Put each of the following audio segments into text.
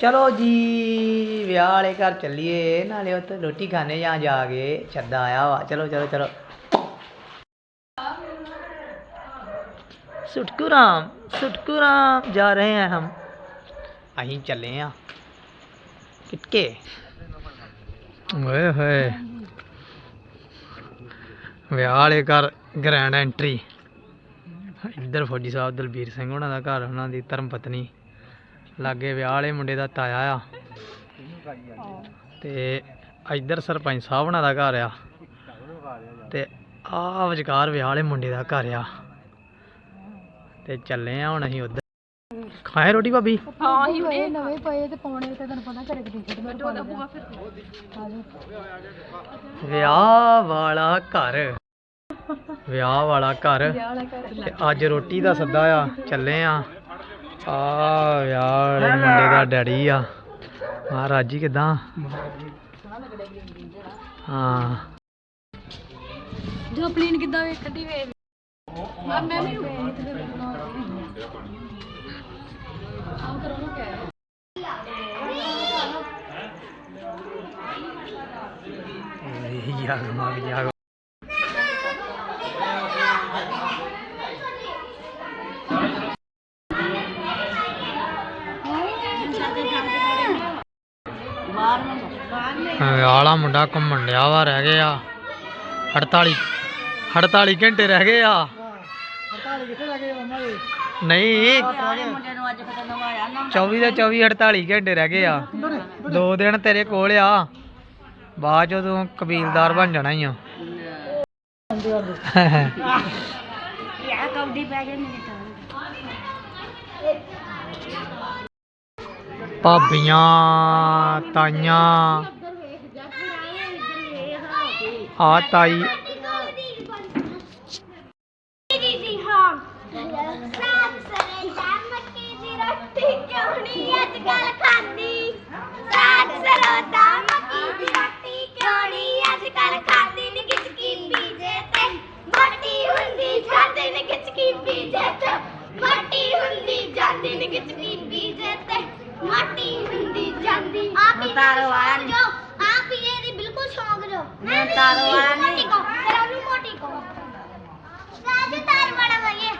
चलो जी ब्याह् आह्ले घर चलिये नाले उत्त रोटी खाने आं जाके सद्दा आया वा चलो चलो चलो सुटकू राम सुटकू राम जा रहे हैं हम अही चले हाँ किटके ओए घर ग्रैंड एंट्री इधर फौजी साहब दलबीर सिंह होना घर उन्होंने धर्मपत्नी धर्म पत्नी ਲਾਗੇ ਵਿਆਹ ਵਾਲੇ ਮੁੰਡੇ ਦਾ ਤਾਇਆ ਆ। ਤੇ ਇੱਧਰ ਸਰਪੰਚ ਸਾਹਿਬ ਉਹਨਾਂ ਦਾ ਘਰ ਆ। ਤੇ ਆ ਵਿਚਕਾਰ ਵਿਆਹ ਵਾਲੇ ਮੁੰਡੇ ਦਾ ਘਰ ਆ। ਤੇ ਚੱਲੇ ਆ ਹੁਣ ਅਸੀਂ ਉੱਧਰ। ਖਾਏ ਰੋਟੀ ਭਾਬੀ? ਹਾਂ ਹੀ ਨਵੇਂ ਪਏ ਤੇ ਪਾਉਣੇ ਤੇ ਤੁਹਾਨੂੰ ਪਤਾ ਘਰੇ ਕਿਤੇ ਛੱਡ ਮੈਂ ਵਿਆਹ ਵਾਲਾ ਘਰ ਵਿਆਹ ਵਾਲਾ ਘਰ। ਵਿਆਹ ਵਾਲਾ ਘਰ। ਤੇ ਅੱਜ ਰੋਟੀ ਦਾ ਸੱਦਾ ਆ। ਚੱਲੇ ਆ। ਆ ਵਿਆਹ ਵਾਲੇ ਮੁੰਡੇ ਦਾ ਡੈਡੀ ਆ। ਮਹਾਰਾਜ ਜੀ ਕਿਦਾਂ? ਹਾਂ। ਜੋ ਪਲੀਨ ਕਿੱਦਾਂ ਵੇਖਣ ਦੀ ਵੇਖ। ਆ ਮੈਂ ਵੀ ਆਮ ਕਰੋ ਨਾ ਕਹਿ ਇਹ ਯਾਗ ਮਗ ਜਾਗ ਵਾਲਾ ਮੁੰਡਾ ਘੁੰਮਣ ਡਿਆ ਵਾ, ਰਹਿ ਗਏ ਆ। 48 48 ਘੰਟੇ ਰਹਿ ਗਏ ਆ। 48 ਕਿੱਥੇ ਰਹਿ ਗਏ ਮੰਮਾ ਜੀ ਨਹੀਂ 24 ਦੇ 24 48 ਘੰਟੇ ਰਹਿ ਗਏ ਆ। ਦੋ ਦਿਨ ਤੇਰੇ ਕੋਲ ਆ। ਬਾਅਦ ਚ ਤੂੰ ਕਬੀਲਦਾਰ ਬਣ ਜਾਣਾ ਹੀ ਆ ਭਾਬੀਆਂ ਤਾਈਆਂ। ਆ ਤਾਈ। ਮਾਟੀ ਹੁੰਦੀ ਜਾਂਦੀ ਆਪ ਹੀ ਤਾਰੋ ਵਾਲਾ ਜੋ ਆਪ ਹੀ ਇਹਦੀ ਬਿਲਕੁਲ ਸ਼ੌਂਕ ਜੋ ਮੈਂ ਤਾਰੋ ਵਾਲਾ ਨਹੀਂ। ਮੋਟੀ ਫਿਰ ਉਹਨੂੰ ਮੋਟੀ ਕੋ ਰਾਜੂ ਤਾਰ ਵਾਲਾ ਵਈਏ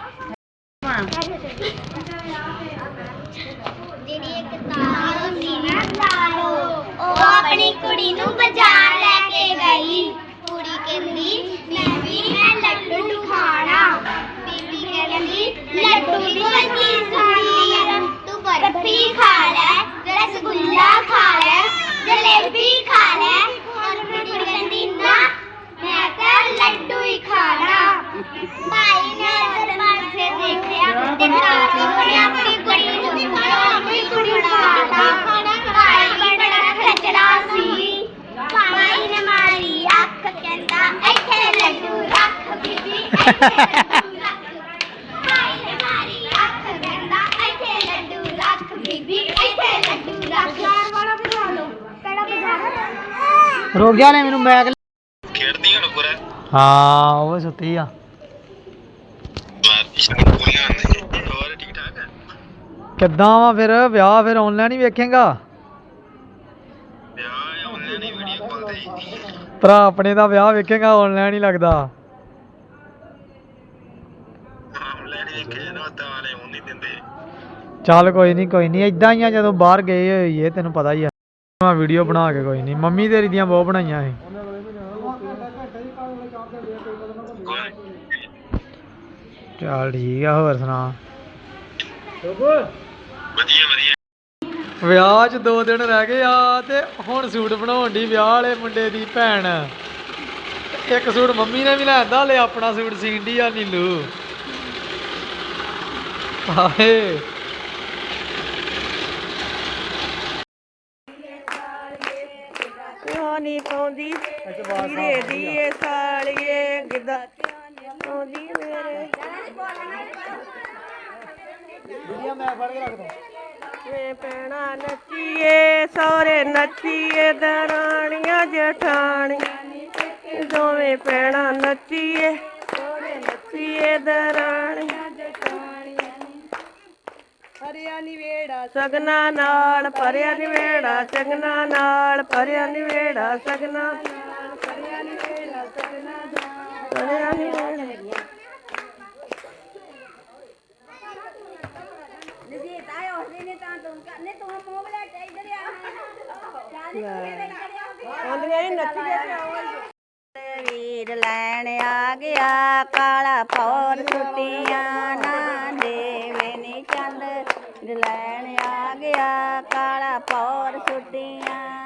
ਜਿਹੜੀ ਇੱਕ ਤਾਰ ਹੁੰਦੀ ਨਾ ਤਾਰੋ ਉਹ ਆਪਣੀ ਕੁੜੀ ਨੂੰ ਬਾਜ਼ਾਰ ਲੈ ਕੇ ਗਈ। ਕੁੜੀ ਕਹਿੰਦੀ ਬੀਬੀ ਮੈਂ ਲੱਡੂ ਖਾਣਾ। ਬੀਬੀ ਕਹਿੰਦੀ ਲੱਡੂ ਦੀ ਕੀ ਸੁਣੀ ਤੂੰ ਬਰਫੀ ਖਾ ਲੈ ਰਸਗੁੱਲਾ ਖਾ ਲੈ ਜਲੇਬੀ ਖਾ ਲੈ ਔਰ ਕੁੜੀ ਕਹਿੰਦੀ ਨਾ ਮੈਂ ਤਾਂ ਲੱਡੂ ਹੀ ਖਾਣਾ ਭਾਈ ਨੇ ਦਰਬਾਰ ਸੇ ਦੇਖਿਆ ਤੇ ਤਾਰੀ ਨੇ ਆਪਣੀ ਕੁੜੀ ਨੂੰ ਵੀ ਆਪਣੀ ਕੁੜੀ ਨੂੰ ਖਾਣਾ ਭਾਈ ਬੜਾ ਖਚਰਾ ਸੀ ਭਾਈ ਨੇ ਮਾਰੀ ਅੱਖ ਕਹਿੰਦਾ ਇੱਥੇ ਲੱਡੂ ਰੱਖ ਬੀਬੀ ਇੱਥੇ ਲੱਡੂ ਰੱਖ ਭਾਈ ਨੇ ਮਾਰੀ ਅੱਖ ਕਹਿੰਦਾ ਇੱਥੇ ਲੱਡੂ ਰੱਖ ਬੀਬੀ ਇੱਥੇ ਲੱਡੂ ਰੱਖ ਬਾਜ਼ਾਰ ਵਾਲਾ ਬਣਾ ਲਓ ਕਿਹੜਾ ਬਾਜ਼ਾਰ ਰੁਕ ਜਾ ਲੈ ਮੈਨੂੰ ਬੈਗ ਖੇਡਦੀ ਹੁਣ ਗੁਰ ਹਾਂ ਉਹ ਸੁੱਤੀ ਆ। ਬਾਰਿਸ਼ ਨੂੰ ਪੂਰੀਆਂ ਨਹੀਂ। ਹੋਰ ਠੀਕ ਠਾਕ ਹੈ ਕਿੱਦਾਂ ਵਾ ਫਿਰ? ਵਿਆਹ ਫਿਰ ਆਨਲਾਈਨ ਹੀ ਵੇਖੇਗਾ? ਵਿਆਹ ਆਨਲਾਈਨ ਹੀ ਵੀਡੀਓ ਕਾਲ ਤੇ ਹੀ। ਭਰਾ ਆਪਣੇ ਦਾ ਵਿਆਹ ਵੇਖੇਗਾ ਆਨਲਾਈਨ ਹੀ ਲੱਗਦਾ। ਆਨਲਾਈਨ ਹੀ ਵੇਖੇ ਨਾ ਤਾਂ ਵਾਲੇ ਹੁਣ ਨਹੀਂ ਦਿੰਦੇ। ਚੱਲ ਕੋਈ ਨਹੀਂ ਕੋਈ ਨਹੀਂ ਇਦਾਂ ਹੀ ਆ ਜਦੋਂ ਬਾਹਰ ਗਏ ਹੋਈਏ ਤੈਨੂੰ ਪਤਾ ਹੀ ਆ। ਮੈਂ ਵੀਡੀਓ ਬਣਾ ਕੇ ਕੋਈ ਨਹੀਂ ਮੰਮੀ ਤੇਰੀ ਦੀਆਂ ਬਹੁਤ ਬਣਾਈਆਂ ਸੀ। ਚੱਲ ਠੀਕ ਆ ਹੋਰ ਸੁਣਾ? ਵਧੀਆ ਵਧੀਆ। ਵਿਆਹ 'ਚ ਦੋ ਦਿਨ ਰਹਿ ਗਏ ਆ ਤੇ ਹੁਣ ਸੂਟ ਬਣਾਉਣ ਦੀ ਵਿਆਹ ਵਾਲੇ ਮੁੰਡੇ ਦੀ ਭੈਣ। ਇੱਕ ਸੂਟ ਮੰਮੀ ਨੇ ਵੀ ਲੈਂਦਾ ਹਲੇ ਆਪਣਾ ਸੂਟ ਸੀਣ ਦੀ ਆ ਨੀਲੂ। ਹਾਏ ਨੀ ਪਾਉਂਦੀ ਹੀਰੇ ਦੀ ਏ ਸਾਲੀਏ ਗਿੱਧਾ ਪਾਉਂਦੀ ਮੇਰੇ ਵੀਡੀਓ ਮੈਂ ਫੜ ਕੇ ਰੱਖਦਾ। ਵੇ ਪੈਣਾ ਨੱਚੀਏ ਸਹੁਰੇ ਨੱਚੀਏ ਦਰਾਣੀਆਂ ਜਠਾਣੀਆਂ। ਦੋਵੇਂ ਪੈਣਾ ਨੱਚੀਏ ਸਹੁਰੇ ਨੱਚੀਏ ਦਰਾਣੀਆਂ ਜਠਾਣੀਆਂ। ਭਰਿਆ ਨਿਵੇੜਾ ਸਗਨਾ ਨਾਲ ਭਰਿਆ ਨਿਵੇੜਾ ਸਗਨਾ ਨਾਲ ਭਰਿਆ ਨਿਵੇੜਾ ਸਗਨਾ ਨਾਲ। ਭਰਿਆ ਨਿਵੇੜਾ ਸਗਨਾ ਨਾਲ। ਭਰਿਆ ਨਿਵੇੜਾ ਆਂਦੀਆਂ ਇਹ ਨੱਚੀ ਵੀਰ ਲੈਣ ਆ ਗਿਆ, ਕਾਲਾ ਫੌਰ ਛੁੱਟੀਆਂ ਨਾ ਦੇਵੇ ਨੀ ਚੰਦ। ਵੀਰ ਲੈਣ ਆ ਗਿਆ, ਕਾਲਾ ਫੌਰ ਛੁੱਟੀਆਂ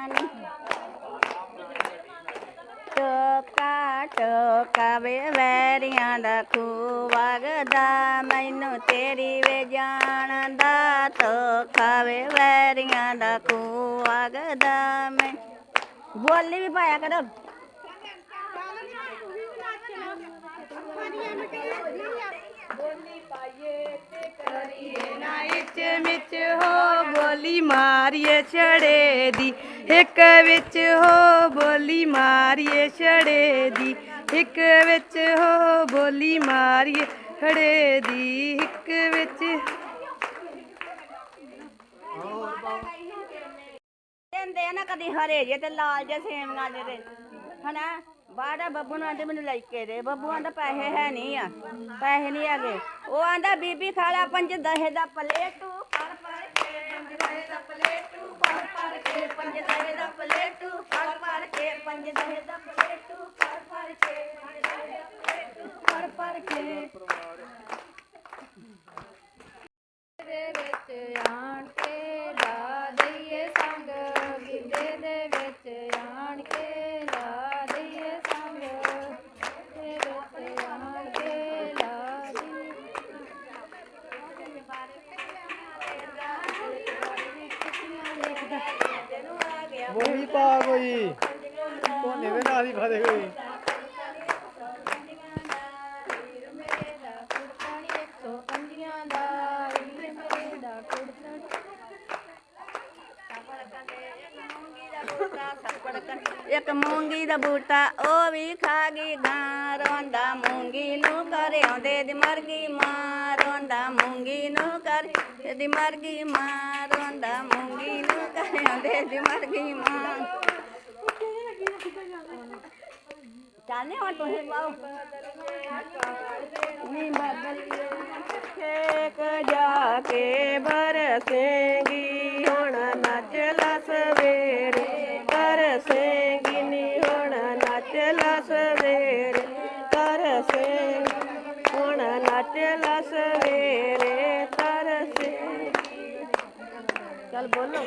ਟੋਕਾ ਟੋਕਾ ਵੇ ਵੈਰੀਆਂ ਦਾ ਖੂਬ ਵਗਦਾ, ਮੈਨੂੰ ਤੇਰੀ ਵੇ ਜਾਣ ਦਾ ਟੋਕਾ ਵੇ ਵੈਰੀਆਂ ਦਾ ਖੂਬ ਵਗਦਾ, ਮੈਂ ਬੋਲੀ ਵੀ ਪਾਇਆ ਕਰੋ। ਨਾ ਵਿੱਚ ਹੋ ਬੋਲੀ ਮਾਰੀਏ ਛੜੇ ਦੀ। ਇੱਕ ਵਿੱਚ ਹੋ ਬੋਲੀ ਮਾਰੀਏ ਛੜੇ ਦੀ, ਇੱਕ ਵਿੱਚ ਹੋ ਬੋਲੀ ਮਾਰੀਏ ਛੜੇ ਦੀ, ਇੱਕ ਵਿੱਚ ਦਿੰਦੇ ਨਾ ਕਦੀ ਹਰੇ ਜੇ ਤੇ ਲਾਲ ਜੇ ਸੇਮੀਆਂ ਦੇ ਦੇ ਹਨਾ? ਬਾੜਾ ਬੱਬੂ ਨੂੰ ਆਂਦੇ ਮੈਨੂੰ ਲੈ ਕੇ ਦੇ, ਬੱਬੂ ਆਂਦਾ ਪੈਸੇ ਹੈ ਨਹੀਂ ਆ, ਪੈਸੇ ਨਹੀਂ ਹੈਗੇ। ਉਹ ਆਂਦਾ ਬੀਬੀ ਖਾਲਾ ਪੰਜ ਦਹੇ ਦਾ ਪਲੇਟੂ ਫੜ ਫੜ ਕੇ ਪੰਜ ਦਹੇ ਦਾ ਪਲੇਟੂ ਫੜ ਫੜ ਕੇ ਪੰਜ ਦਹੇ ਦਾ ਪਲੇਟੂ ਫੜ ਫੜ ਕੇ ਪੰਜ ਦਹੇ ਦਾ ਪਲੇਟੂ ਫੜ ਫੜ ਕੇ ਪੰਜ ਦਹੇ ਦਾ ਪਲੇਟੂ ਫੜ ਫੜ ਕੇ। ਦੇ ਵਿੱਚ ਆਣ ਬੋਲੀ ਪਾ ਕੋਈ ਕੋਨੇ ਦੇ ਨਾਲ ਹੀ ਪਾ ਦੇ ਕੋਈ ਬੂਟਾ, ਉਹ ਵੀ ਖਾ ਗਈ ਗਾਂ, ਰੋਂਦਾ ਮੂੰਗੀ ਨੂੰ ਕਰ ਆਉਂਦੇ ਦੀ ਮਰ ਗਈ ਮਾਂ, ਰੋਂਦਾ ਮੂੰਗੀ ਨੂੰ ਕਰ ਦੀ ਮਰ ਗਈ ਮਾਂ, ਰੋਂਦਾ ਮੂੰਗੀ ਨੂੰ ਕਰ ਆਉਂਦੇ ਦੀ ਮਰ ਗਈ ਮਾਂ। ਚਾਹਨੇ ਹੁਣ ਤੁਸੀਂ ਪਾਓ ਨੀ ਬਾਦਲ ਖੇਕ ਜਾ ਕੇ ਬਰਸੇਂਗੀ, ਹੁਣ ਨੱਚ ਲਾ ਸਵੇਰੇ ਕਰਸੇਂਗੀ ਨੀ ਨੱਚ ਲਾ ਸਵੇਰੇ ਕਰਸੇਂਗੀ ਹੁਣ ਨੱਚ ਲਾ ਸਵੇਰੇ ਤਰਸੇਂਗੀ ਚੱਲ ਬੋਲੋ।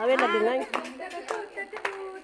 ਆਵੇ ਲੱਗਣਾ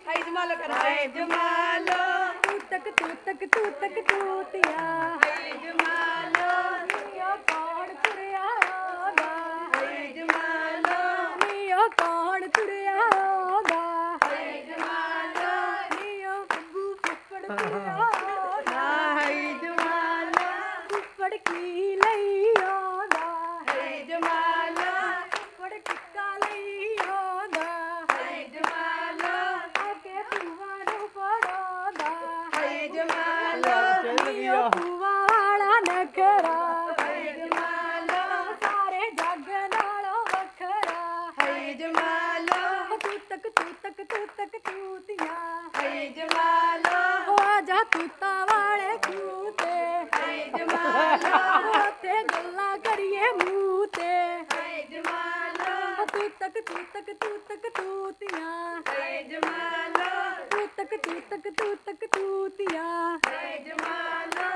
ਹਾਈ ਜਮਾਲੋ ਕਰ। ਹਾਈ ਜਮਾਲੋ। ਤੂੰ ਤੱਕ ਤੂੰ ਤੱਕ ਤੂੰ ਤੱਕ ਤੂਤੀਆਂ। ਹਾਈ ਜਮਾਲੋ। ਨੀਓ ਕੌਣ ਤੁਰਿਆ ਆਉਂਦਾ ਹਾਈ ਜਮਾਲੋ। ਨੀਓ ਕੌਣ ਤੁਰਿਆ ਆਉਂਦਾ ਹਾਈ ਜਮਾਲੋ ਨੀਓ ਬੱਬੂ ਫੁੱਫੜ ਤੁਰਿਆ ਆਉਂਦਾ ਹਾਈ ਜਮਾਲੋ ਫੁੱਫੜ ਕੀ ਲਈ ਆਉਂਦਾ ਹਾਈ ਜਮਾਲੋ ਫੁੱਫੜ ਟਿੱਕਾ ਲਈ ਆਉਂਦਾ ਹਾਈ ਜਮਾਲੋ ਆ ਕੇ ਭੂਆ ਨੂੰ ਫੜਾਉਂਦਾ ਹਾਈ ਜਮਾਲੋ ਨੀਓ ਭੂਆ ਵਾਲਾ ਨਖਰਾ ਹਾਈ ਜਮਾਲੋ ਸਾਰੇ ਜੱਗ ਨਾਲੋਂ ਵੱਖਰਾ ਹਾਈ ਜਮਾਲੋ ਤੂੰ ਤੱਕ ਤੂੰ ਤੱਕ ਤੂੰ ਤੱਕ ਤੂਤੀਆਂ ਹਾਈ ਜਮਾਲੋ ਉਹ ਆ ਜਾ ਤੂਤਾਂ ਵਾਲੇ ਖੂਹ ਤੇ ਹਾਈ ਜਮਾਲੋ ਤੇ ਗੱਲਾਂ ਕਰੀਏ ਮੂੰਹ ਤੇ। ਹਾਈ ਜਮਾਲੋ। ਤੂੰ ਤੱਕ ਤੂੰ ਤੱਕ ਤੂੰ ਤੱਕ ਤੂਤੀਆਂ। ਹਾਈ ਜਮਾਲੋ। ਤੂੰ ਤੱਕ ਤੂੰ ਤੱਕ ਤੂੰ ਤੱਕ ਤੂਤੀਆਂ। ਹਾਈ ਜਮਾਲੋ।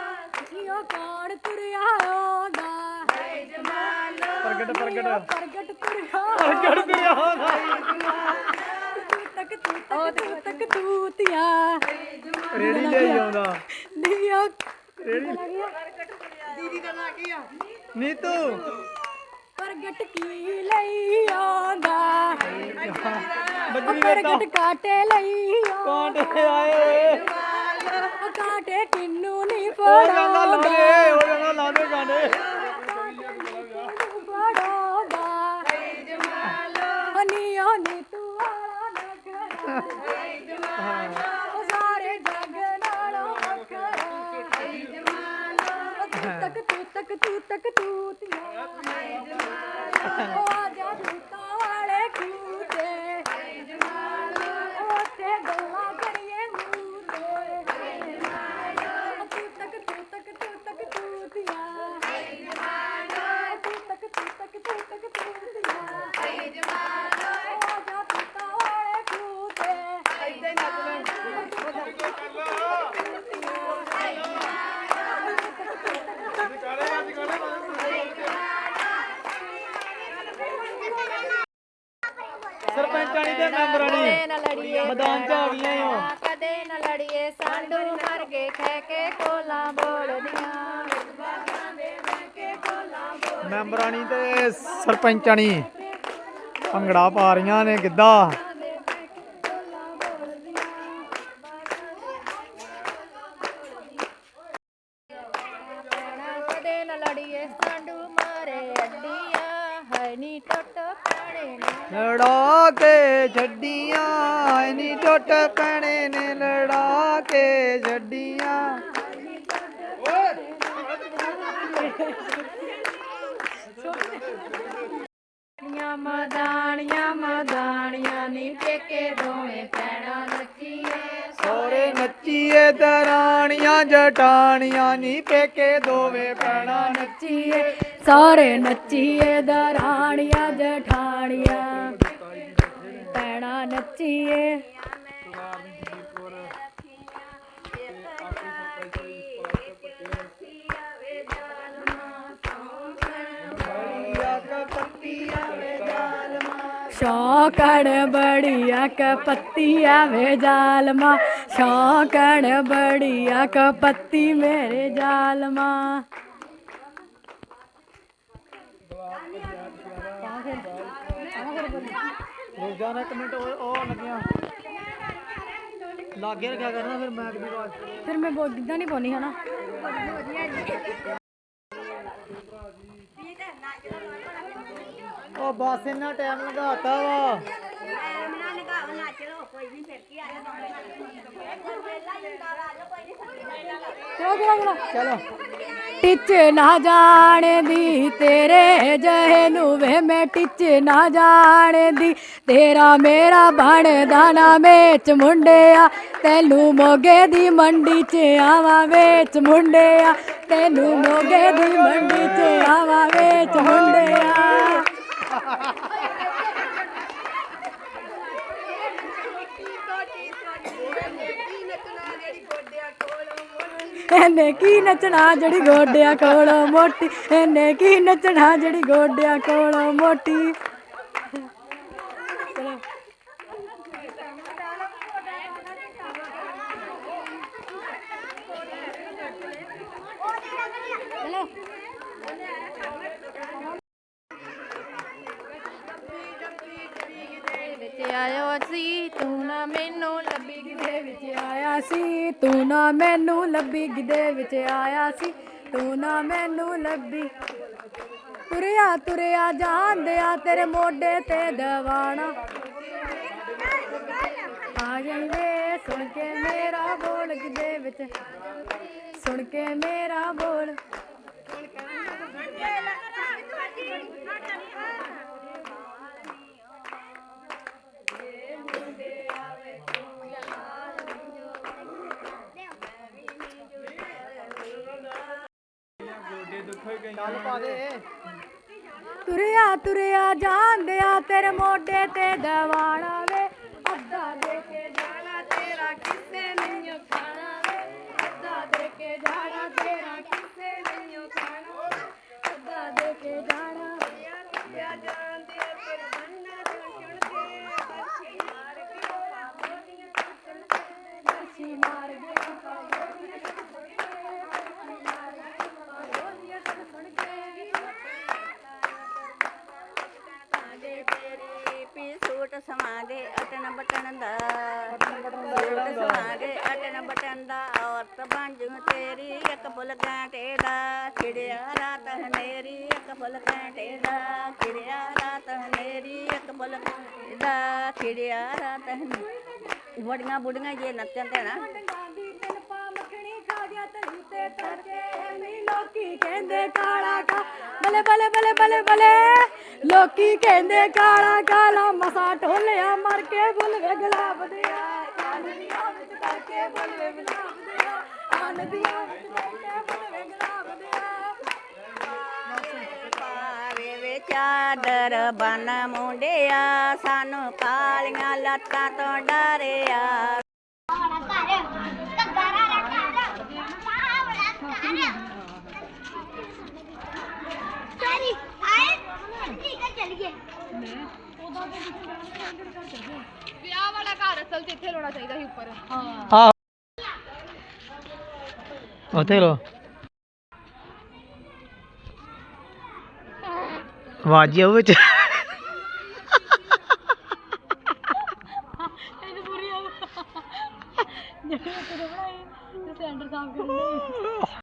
ਜੀਓ ਕੌਣ ਤੁਰਿਆ ਆਉਂਦਾ। ਹਾਈ ਜਮਾਲੋ। ਪ੍ਰਗਟ ਪ੍ਰਗਟ। ਪ੍ਰਗਟ ਤੁਰਿਆ ਪ੍ਰਗਟ ਤੇ ਆਉਂਦਾ। ਤੂੰ ਤੱਕ ਤੂੰ ਤੱਕ ਤੂੰ ਤੱਕ ਤੂਤੀਆਂ। ਰੇੜੀ ਲਈ ਆਉਂਦਾ। ਨੀਓ ਰੇੜੀ ਦੀਦੀ ਦਾ ਨਾਂ ਕੀ ਆ? ਨੀਤੂ। ਪ੍ਰਗਟ ਕੀ ਲਈ ਆਉਂਦਾ? ਬੱਜਰੀ ਪ੍ਰਗਟ ਕਾਟੇ ਲਈ ਆਉਂਦਾ? ਕਾਂਟੇ ਆਏ ਕਾਟੇ ਕਿੰਨੂ ਨਹੀਂ ਉਹ ਜਾਂਦਾ ਲਾ ਫੜਾਉਂਦਾ? ਦੇ ਉਹ ਜਾਂਦਾ ਲਾ ਦੇ Yeah. ਸਰਪੰਚਾਣੀ ਤੇ ਮੈਂਬਰਾਣੀ ਕਦੇ ਨਾ ਲੜੀਏ ਮੈਦਾਨ 'ਚ ਆ ਗਈਆਂ ਈ ਓ। ਕਦੇ ਨਾ ਲੜੀਏ ਸਾਡੂ ਮਰ ਗਏ ਖੈ ਕੇ ਕੋਲਾਂ ਬੋਲਦੀਆਂ। ਮੈਂਬਰਾਣੀ ਤੇ ਸਰਪੰਚਾਣੀ ਭੰਗੜਾ ਪਾ ਰਹੀਆਂ ਨੇ ਗਿੱਧਾ। ਕਦੇ ਨਾ ਲੜੀਏ ਸਾਡੂ ਮਾਰੇ ਅੱਡੀਆਂ। ਹੈ ਨੀ ਟੁੱਟ ਪਾਣੇ ਨੇ। ਲੜਾ ਕੇ ਛੱਡੀਆਂ ਇਨੀ ਟੁੱਟ ਪੈਣੇ ਨੇ। ਲੜਾ ਕੇ ਛੱਡੀਆਂ ਨੀਆਂ ਮਦਾਨੀਆਂ ਮਦਾਨੀਆਂ ਨੀ ਪੇਕੇ ਦੋਵੇਂ ਪੈਣਾ ਨੱਚੀਏ। ਸੋਰੇ ਨੱਚੀਏ ਦਰਾਣੀਆਂ ਜਟਾਣੀਆਂ ਨੀ ਪੇਕੇ ਦੋਵੇਂ ਪੈਣਾ ਨੱਚੀਏ। ਸਾਰੇ ਨੱਚੀਏ ਦਰਾਣੀਆਂ, ਜਠਾਣੀਆਂ। ਪੈਣਾ ਨੱਚੀਏ। ਸ਼ੌਕਣ ਬੜੀਆ ਕਪੱਤੀਆ ਵੇ ਜਾਲਮਾ। ਸ਼ੌਕਣ ਬੜੀਆ ਕਪੱਤੀ ਮੇਰੇ ਜਾਲਮਾ। ਜਾਣਾ ਇੱਕ ਮਿੰਟ ਉਹ ਉਹ ਲੱਗਿਆ। ਲਾਗੇ ਰੱਖਿਆ ਕਰਨਾ ਫਿਰ ਮੈਕ ਦੀ ਆਵਾਜ਼ ਫਿਰ ਮੈਂ ਬਹੁਤ ਗਿੱਧਾ ਨਹੀਂ ਪਾਉਣੀ ਹਨਾ? ਉਹ ਬਸ ਇੰਨਾ ਟਾਈਮ ਲਗਾਤਾ ਵਾ। ਚਲੋ ਚਲੋ। ਚਲੋ। ਟਿੱਚ ਨਾ ਜਾਣਦੀ, ਤੇਰੇ ਜਹੇ ਨੂੰ ਵੇ ਮੈਂ ਟਿੱਚ ਨਾ ਜਾਣਦੀ। ਤੇਰਾ ਮੇਰਾ ਬਣਦਾ ਨਾ ਵੇਚ ਮੁੰਡਿਆ, ਤੈਨੂੰ ਮੋਗੇ ਦੀ ਮੰਡੀ 'ਚ ਆਵਾਂ ਵੇਚ ਮੁੰਡਿਆ, ਤੈਨੂੰ ਮੋਗੇ ਦੀ ਮੰਡੀ 'ਚ ਆਵਾ ਵੇਚ ਮੁੰਡਿਆ। ਇਹਨੇ ਕੀ ਨੱਚਣਾ ਜਿਹੜੀ ਗੋਡਿਆਂ ਕੋਲੋਂ ਮੋਟੀ? ਇਹਨੇ ਕੀ ਨੱਚਣਾ ਜਿਹੜੀ ਗੋਡਿਆਂ ਕੋਲੋਂ ਮੋਟੀ? ਨਾ ਮੈਨੂੰ ਲੱਭੀ ਕਿਦੇ ਵਿੱਚ ਆਇਆ ਸੀ। ਤੂੰ ਨਾ ਮੈਨੂੰ ਲੱਭੀ। ਤੁਰਿਆ ਤੁਰਿਆ ਜਾਂਦਿਆ ਤੇਰੇ ਮੋਢੇ ਤੇ ਦਵਾਣਾ ਆ ਜਾਂਦੇ ਸੁਣ ਕੇ ਮੇਰਾ ਬੋਲ ਕਿਦੇ ਵਿੱਚ। ਸੁਣ ਕੇ ਮੇਰਾ ਬੋਲ। ਚੱਲ ਪਾ ਦੇ। ਤੁਰਿਆ ਤੁਰਿਆ ਜਾਂਦਿਆ ਤੇਰੇ ਮੋਢੇ ਤੇ ਦਵਾਣਾ ਸਮਾਗੇ ਅਟਣ ਦਾ। ਸੂਟ ਸਮਾਗੇ ਅਟਣ ਦਾ। ਔਰਤ ਬਣ ਜੂ ਤੇਰੀ, ਇੱਕ ਫੁੱਲ ਘਾਟੇ ਦਾ ਖਿੜਿਆ ਰਾਤ ਹਨੇਰੀ, ਇੱਕ ਫੁੱਲ ਘਾਟੇ ਦਾ ਖਿੜਿਆ ਰਾਤ ਹਨੇਰੀ, ਇੱਕ ਫੁੱਲ ਘਾਟੇ ਦਾ ਖਿੜਿਆ ਰਾਤ ਹਨੇਰੀ। ਬੜੀਆਂ ਬੁੜੀਆਂ ਜੇ ਨੱਚਣ ਤੇ ਨਾ। ਤੇ ਕਾਲਾ ਬਲੇ ਬਲੇ ਬਲੇ ਬਲੇ ਬਲੇ ਲੋਕੀ ਕਹਿੰਦੇ ਕਾਲਾ ਕਾਲਾ ਮਸਾ ਢੋਲਿਆ ਮਰ ਕੇ ਫੁੱਲ ਵੇ ਗੁਲਾਬ ਦੇ ਆ ਆਨੰਦੀਆਂ ਵਿੱਚ ਕਰਕੇ ਫੁੱਲ ਵੇ ਗੁਲਾਬ ਦੇ ਆ ਆਨੰਦੀਆਂ ਵਿੱਚ ਕਰਕੇ ਫੁੱਲ ਵੇ ਗੁਲਾਬ ਦੇ ਆ ਪਾਵੇ ਵੇ ਚਾਦਰ ਬਨ ਮੁੰਡਿਆ ਸਾਨੂੰ ਕਾਲੀਆਂ ਲੱਤਾਂ ਤੋਂ ਡਰਿਆ ਘਰ ਘਰ ਚਲੀ ਆਏ ਠੀਕ ਹੈ ਚਲੀਏ ਆ ਉੱਥੇ ਲੋ ਵਾਜੀ ਉਹ ਵਿੱਚ।